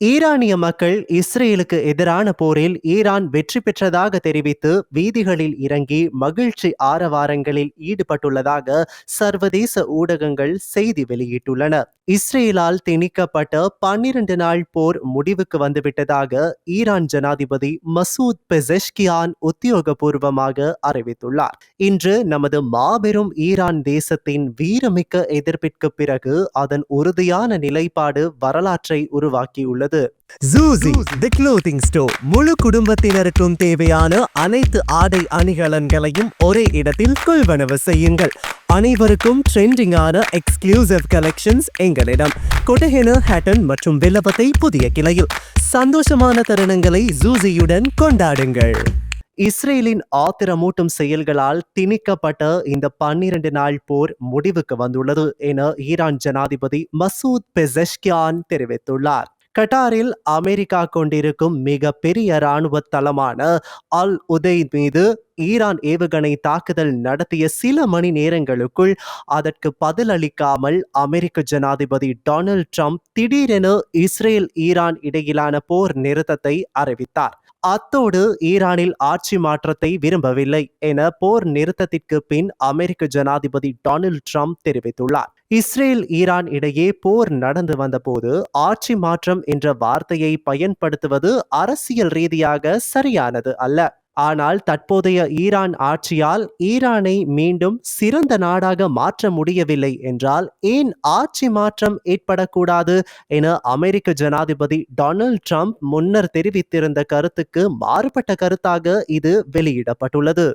ஈரானிய மக்கள் இஸ்ரேலுக்கு எதிரான போரில் ஈரான் வெற்றி பெற்றதாக தெரிவித்து வீதிகளில் இறங்கி மகிழ்ச்சி ஆரவாரங்களில் ஈடுபட்டுள்ளதாக சர்வதேச ஊடகங்கள் செய்தி வெளியிட்டுள்ளன. இஸ்ரேலால் திணிக்கப்பட்ட பன்னிரண்டு நாள் போர் முடிவுக்கு வந்துவிட்டதாக ஈரான் ஜனாதிபதி மசூத் பெசெஷ்கியான் உத்தியோகபூர்வமாக அறிவித்துள்ளார். இன்று நமது மாபெரும் ஈரான் தேசத்தின் வீரமிக்க எதிர்ப்பிற்கு பிறகு அதன் உறுதியான நிலைப்பாடு வரலாற்றை உருவாக்கியுள்ளது. ஜூசி தி க்ளோத்திங் ஸ்டோர் முழு குடும்பத்தினருக்கும் தேவையான அனைத்து ஆடை அணிகலன்களையும் ஒரே இடத்தில் கொள்வனவு செய்யுங்கள். அனைவருக்கும் ட்ரெண்டிங்கான எக்ஸ்க்ளூசிவ் கலெக்ஷன்ஸ் எங்களிடம். கொட்டஹென ஹேட்டன் மற்றும் வில்லபத்தை புதிய கிளையில். சந்தோஷமான தருணங்களை ஜூசியுடன் கொண்டாடுங்கள். இஸ்ரேலின் ஆத்திரமூட்டும் செயல்களால் திணிக்கப்பட்ட இந்த பன்னிரண்டு நாள் போர் முடிவுக்கு வந்துள்ளது என ஈரான் ஜனாதிபதி மசூத் பெசஷ்கியான் தெரிவித்துள்ளார். கட்டாரில் அமெரிக்கா கொண்டிருக்கும் மிக பெரிய இராணுவ தளமான அல் உதை மீது ஈரான் ஏவுகணை தாக்குதல் நடத்திய சில மணி நேரங்களுக்குள் அதற்கு பதிலளிக்காமல் அமெரிக்க ஜனாதிபதி டொனால்ட் ட்ரம்ப் திடீரென இஸ்ரேல் ஈரான் இடையிலான போர் நிறுத்தத்தை அறிவித்தார். அத்தோடு ஈரானில் ஆட்சி மாற்றத்தை விரும்பவில்லை என போர் நிறுத்தத்திற்கு பின் அமெரிக்க ஜனாதிபதி டொனால்ட் ட்ரம்ப் தெரிவித்துள்ளார். இஸ்ரேல் ஈரான் இடையே போர் நடந்து வந்தபோது ஆட்சி மாற்றம் என்ற வார்த்தையை பயன்படுத்துவது அரசியல் ரீதியாக சரியானது அல்ல. ஆனால் தற்போதைய ஈரான் ஆட்சியால் ஈரானை மீண்டும் சிறந்த நாடாக மாற்ற முடியவில்லை என்றால் ஏன் ஆட்சி மாற்றம் ஏற்படக்கூடாது என அமெரிக்க ஜனாதிபதி டொனால்ட் ட்ரம்ப் முன்னர் தெரிவித்திருந்த கருத்துக்கு மாறுபட்ட கருத்தாக இது வெளியிடப்பட்டுள்ளது.